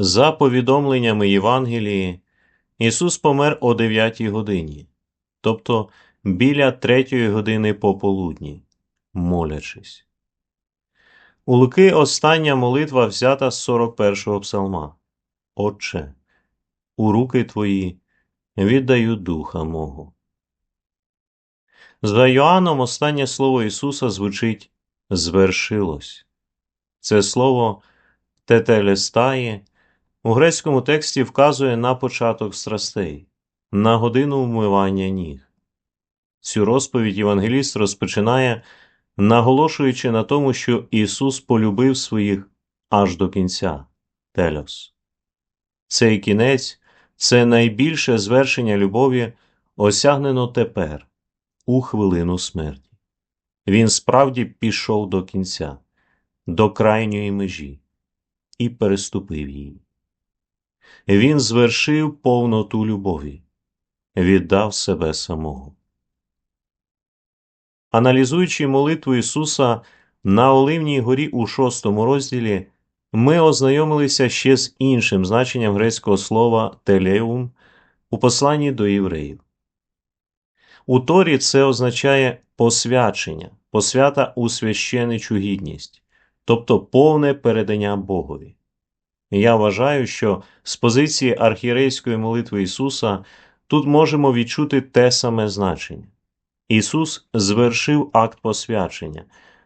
За повідомленнями Євангелії, Ісус помер о 9 годині, тобто біля 3 години пополудні, молячись. У Луки остання молитва взята з 41-го псалма. Отче, у руки твої віддаю духа мого. За Йоанном останнє слово Ісуса звучить звершилось. Це слово тетелестає у грецькому тексті вказує на початок страстей, на годину вмивання ніг. Цю розповідь Євангеліст розпочинає, наголошуючи на тому, що Ісус полюбив своїх аж до кінця телос. Цей кінець це найбільше звершення любові, осягнено тепер, у хвилину смерті. Він справді пішов до кінця, до крайньої межі і переступив її. Він звершив повноту любові, віддав себе самого. Аналізуючи молитву Ісуса на Оливній горі у шостому розділі, ми ознайомилися ще з іншим значенням грецького слова телеум у посланні до євреїв. У Торі це означає посвячення, посвята у священичу гідність, тобто повне передання Богові. Я вважаю, що з позиції архірейської молитви Ісуса тут можемо відчути те саме значення. Ісус звершив акт посвячення,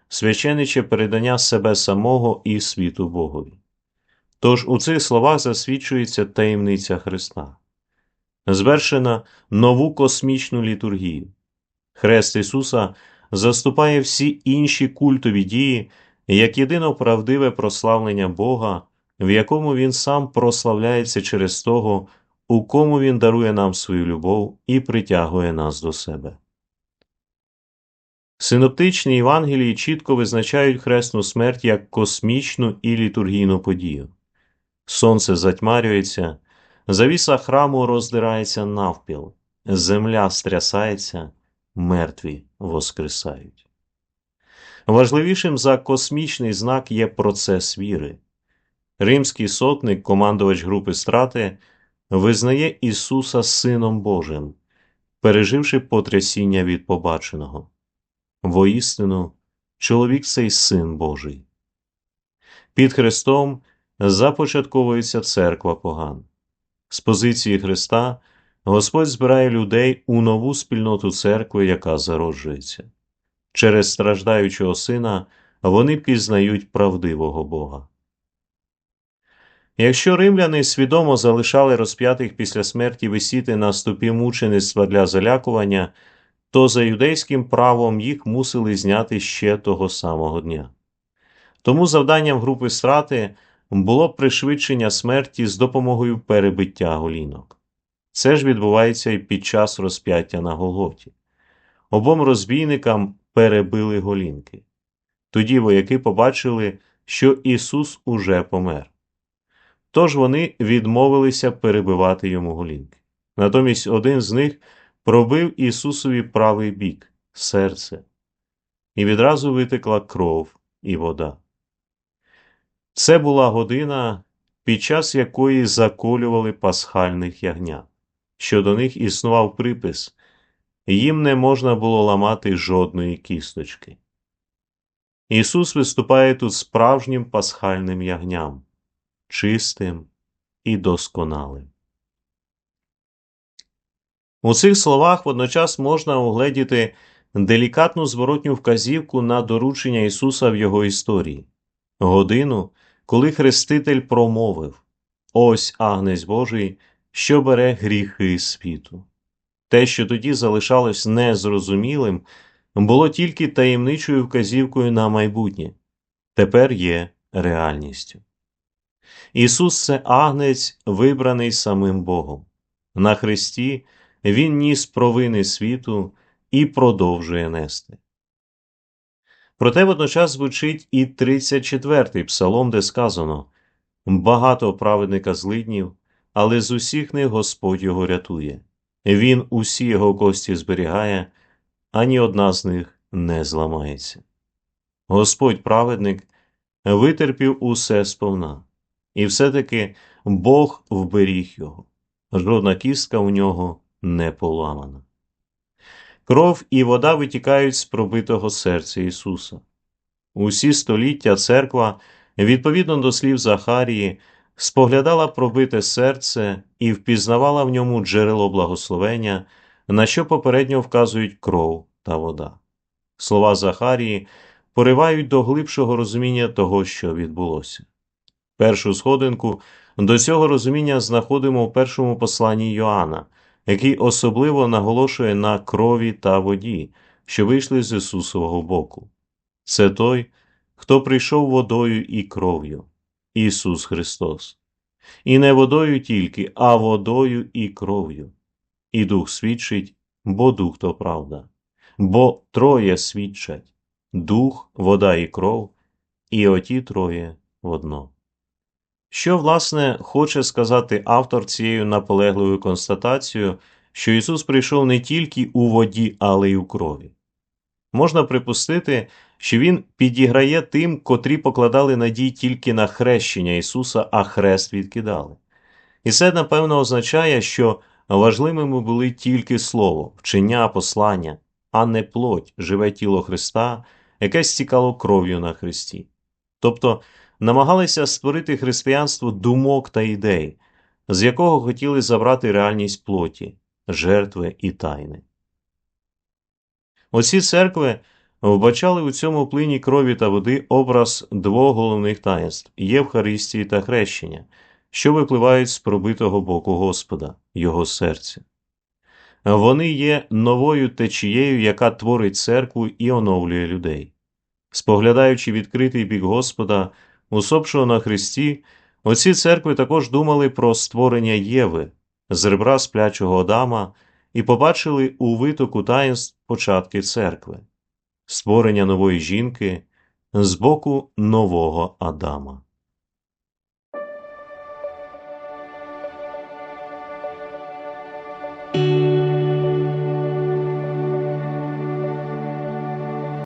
священиче передання себе самого і світу Богові. Тож у цих словах засвідчується таємниця Христа. Звершена нову космічну літургію. Хрест Ісуса заступає всі інші культові дії як єдино правдиве прославлення Бога, в якому Він сам прославляється через того, у кому Він дарує нам свою любов і притягує нас до себе. Синоптичні Євангелії чітко визначають хресну смерть як космічну і літургійну подію. Сонце затьмарюється, завіса храму роздирається навпіл, земля стрясається, мертві воскресають. Важливішим за космічний знак є процес віри. Римський сотник, командувач групи страти, визнає Ісуса Сином Божим, переживши потрясіння від побаченого. Воістину, чоловік цей син Божий. Під Христом започатковується церква поган. З позиції Христа Господь збирає людей у нову спільноту церкви, яка зароджується. Через страждаючого сина вони пізнають правдивого Бога. Якщо римляни свідомо залишали розп'ятих після смерті висіти на ступі мучеництва для залякування, то за юдейським правом їх мусили зняти ще того самого дня. Тому завданням групи страти було пришвидшення смерті з допомогою перебиття голінок. Це ж відбувається і під час розп'яття на Голготі. Обом розбійникам перебили голінки. Тоді вояки побачили, що Ісус уже помер. Тож вони відмовилися перебивати йому голінки. Натомість один з них пробив Ісусові правий бік, серце, і відразу витекла кров і вода. Це була година, під час якої заколювали пасхальних ягнят, що до них існував припис їм не можна було ламати жодної кісточки. Ісус виступає тут справжнім пасхальним ягням, чистим і досконалим. У цих словах водночас можна угледіти делікатну зворотню вказівку на доручення Ісуса в Його історії, годину, коли Хреститель промовив Ось агнець Божий, що бере гріхи світу. Те, що тоді залишалось незрозумілим, було тільки таємничою вказівкою на майбутнє, тепер є реальністю. Ісус це агнець, вибраний самим Богом. На Христі Він ніс провини світу і продовжує нести. Проте водночас звучить і 34-й псалом, де сказано Багато праведника злиднів, але з усіх них Господь його рятує. Він усі його кості зберігає, ані одна з них не зламається. Господь праведник витерпів усе сповна, І все-таки Бог вберіг його. Жодна кістка у нього не поламана. Кров і вода витікають з пробитого серця Ісуса. Усі століття церква, відповідно до слів Захарії, споглядала пробите серце і впізнавала в ньому джерело благословення, на що попередньо вказують кров та вода. Слова Захарії поривають до глибшого розуміння того, що відбулося. Першу сходинку до цього розуміння знаходимо в першому посланні Йоанна, який особливо наголошує на крові та воді, що вийшли з Ісусового боку. Це той, хто прийшов водою і кров'ю Ісус Христос. І не водою тільки, а водою і кров'ю. І Дух свідчить, бо Дух то правда, бо троє свідчать дух, вода і кров, і оті троє водно. Що, власне, хоче сказати автор цією наполегливою констатацією, що Ісус прийшов не тільки у воді, але й у крові? Можна припустити, що Він підіграє тим, котрі покладали надій тільки на хрещення Ісуса, а хрест відкидали. І це, напевно, означає, що важливими були тільки слово, вчення послання, а не плоть, живе тіло Христа, яке стікало кров'ю на Христі. Тобто намагалися створити християнство думок та ідей, з якого хотіли забрати реальність плоті, жертви і тайни. Оці церкви вбачали у цьому плині крові та води образ двох головних таїнств Євхаристії та хрещення, що випливають з пробитого боку Господа, Його серця. Вони є новою течією, яка творить церкву і оновлює людей. Споглядаючи відкритий бік Господа, усопшого на Христі, оці церкви також думали про створення Єви з ребра сплячого Адама і побачили у витоку таїнств початки церкви, створення нової жінки з боку нового Адама.